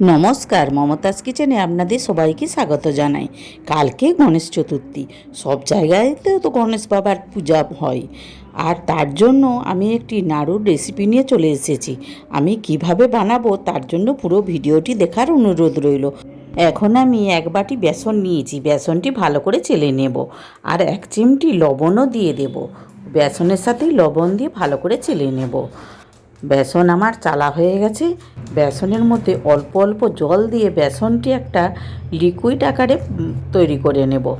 নমস্কার, মমতাজ কিচেনে আপনাদের সবাইকে স্বাগত জানাই। কালকে গণেশ চতুর্থী, সব জায়গায়তেও তো গণেশ বাবার পূজা হয়। আর তার জন্য আমি একটি নাড়ুর রেসিপি নিয়ে চলে এসেছি। আমি কীভাবে বানাবো তার জন্য পুরো ভিডিওটি দেখার অনুরোধ রইল। এখন আমি এক বাটি বেসন নিয়েছি, বেসনটি ভালো করে চেলে নেব। আর এক চিমটি লবণও দিয়ে দেব। বেসনের সাথেই লবণ দিয়ে ভালো করে চেলে নেব। বেসন আমার চালা হয়ে গেছে। বেসনের মধ্যে অল্প অল্প জল দিয়ে বেসনটি একটা লিকুইড আকারে তৈরি করে নেব।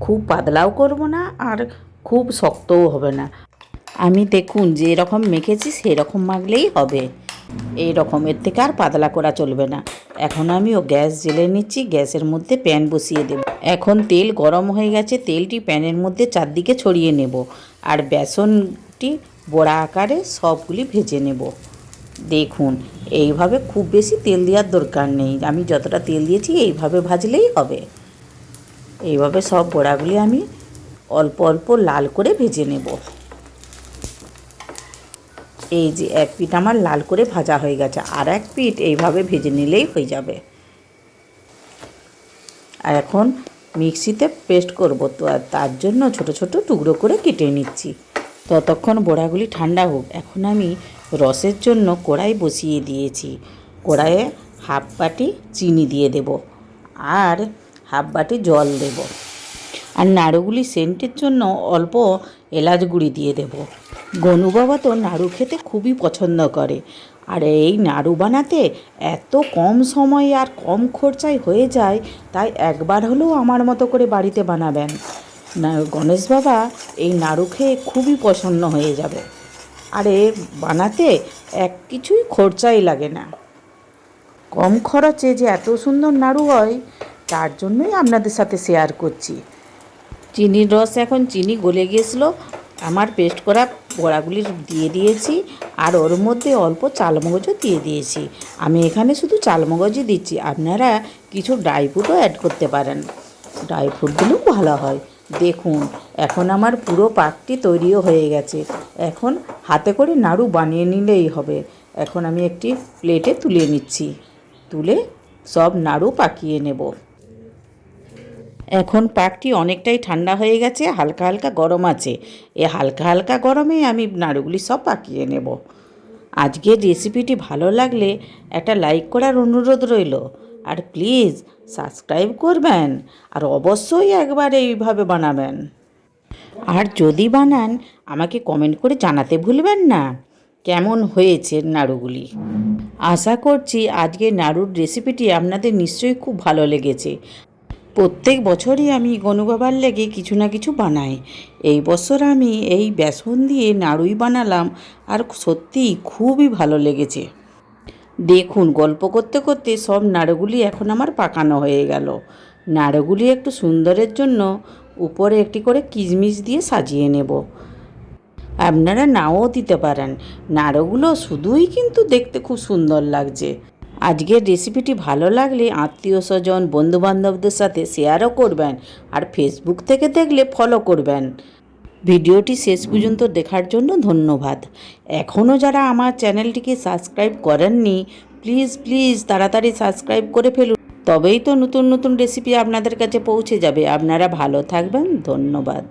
খুব পাতলাও করব না আর খুব শক্তও হবে না। আমি দেখুন যে রকম মেখেছি সেই রকম মাখলেই হবে। এই রকম, এর থেকে আর পাতলা করা চলবে না। এখন আমি ও গ্যাস জেলে নিচ্ছি, গ্যাসের মধ্যে প্যান বসিয়ে দেব। এখন তেল গরম হয়ে গেছে, তেলটি প্যানের মধ্যে চারদিকে ছড়িয়ে নেব। আর বেসনটি বড়া আকারে সবগুলি ভেজে নেব। দেখুন, এইভাবে খুব বেশি তেল দেওয়ার দরকার নেই। আমি যতটা তেল দিয়েছি, এইভাবে ভাজলেই হবে। এইভাবে সব বড়াগুলি আমি অল্প অল্প লাল করে ভেজে নেব। এই যে এক পিঠ আমার লাল করে ভাজা হয়ে গেছে, আর এক পিঠ এইভাবে ভেজে নিলেই হয়ে যাবে। আর এখন মিক্সিতে পেস্ট করব তো, আর তার জন্য ছোট ছোট টুকরো করে কেটে নিচ্ছি। ততক্ষণ বড়াগুলি ঠান্ডা হোক। এখন আমি রসের জন্য কড়াই বসিয়ে দিয়েছি। কড়াইয়ে হাফ বাটি চিনি দিয়ে দেব আর হাফ বাটি জল দেব। আর নাড়ুগুলি সেন্টের জন্য অল্প এলাচ গুঁড়ি দিয়ে দেব। গনু বাবা তো নাড়ু খেতে খুবই পছন্দ করে। আর এই নাড়ু বানাতে এত কম সময়ে আর কম খরচায় হয়ে যায়, তাই একবার হলেও আমার মতো করে বাড়িতে বানাবেন। গণেশ বাবা এই নাড়ু খেয়ে খুবই প্রসন্ন হয়ে যাবে। আর এ বানাতে এক কিছুই খরচাই লাগে না। কম খরচে যে এত সুন্দর নাড়ু হয়, তার জন্যই আপনাদের সাথে শেয়ার করছি। চিনির রস এখন চিনি গলে গিয়েছিল, আমার পেস্ট করা বড়াগুলি দিয়ে দিয়েছি, আর ওর মধ্যে অল্প চালমগজও দিয়ে দিয়েছি। আমি এখানে শুধু চালমগজই দিচ্ছি, আপনারা কিছু ড্রাই ফ্রুটও অ্যাড করতে পারেন। ড্রাই ফ্রুটগুলোও ভালো হয়। দেখুন, এখন আমার পুরো পাকটি তৈরিও হয়ে গেছে। এখন হাতে করে নাড়ু বানিয়ে নিলেই হবে। এখন আমি একটি প্লেটে তুলে নিচ্ছি। তুলে সব নাড়ু পাকিয়ে নেব। এখন পাকটি অনেকটাই ঠান্ডা হয়ে গেছে, হালকা হালকা গরম আছে। এ হালকা হালকা গরমে আমি নাড়ুগুলি সব পাকিয়ে নেব। আজকের রেসিপিটি ভালো লাগলে একটা লাইক করার অনুরোধ রইল। আর প্লিজ সাবস্ক্রাইব করবেন আর অবশ্যই একবার এইভাবে বানাবেন। আর যদি বানান, আমাকে কমেন্ট করে জানাতে ভুলবেন না। কেমন হয়েছে নাড়ুগুলি? আশা করছি আজকে নাড়ুর রেসিপিটি আপনাদের নিশ্চয়ই খুব ভালো লেগেছে। প্রত্যেক বছরই আমি গনুবাবার লেগে কিছু না কিছু বানাই। এই বছর আমি এই বেসন দিয়ে নাড়ুই বানালাম আর সত্যিই খুবই ভালো লেগেছে। দেখুন, গল্প করতে করতে সব নাড়ুগুলি এখন আমার পাকানো হয়ে গেল। নাড়ুগুলি একটু সুন্দরের জন্য উপরে একটি করে কিশমিশ দিয়ে সাজিয়ে নেব। আপনারা নাও দিতে পারেন। নাড়ুগুলো শুধুই কিন্তু দেখতে খুব সুন্দর লাগছে। আজকের রেসিপিটি ভালো লাগলে আত্মীয় স্বজন, বন্ধুবান্ধবদের সাথে শেয়ারও করবেন আর ফেসবুক থেকে দেখলে ফলো করবেন। ভিডিওটি শেষ পর্যন্ত দেখার জন্য ধন্যবাদ। এখনও যারা আমার চ্যানেলটিকে সাবস্ক্রাইব করেননি, প্লিজ প্লিজ তাড়াতাড়ি সাবস্ক্রাইব করে ফেলুন। তবেই তো নতুন নতুন রেসিপি আপনাদের কাছে পৌঁছে যাবে। আপনারা ভালো থাকবেন। ধন্যবাদ।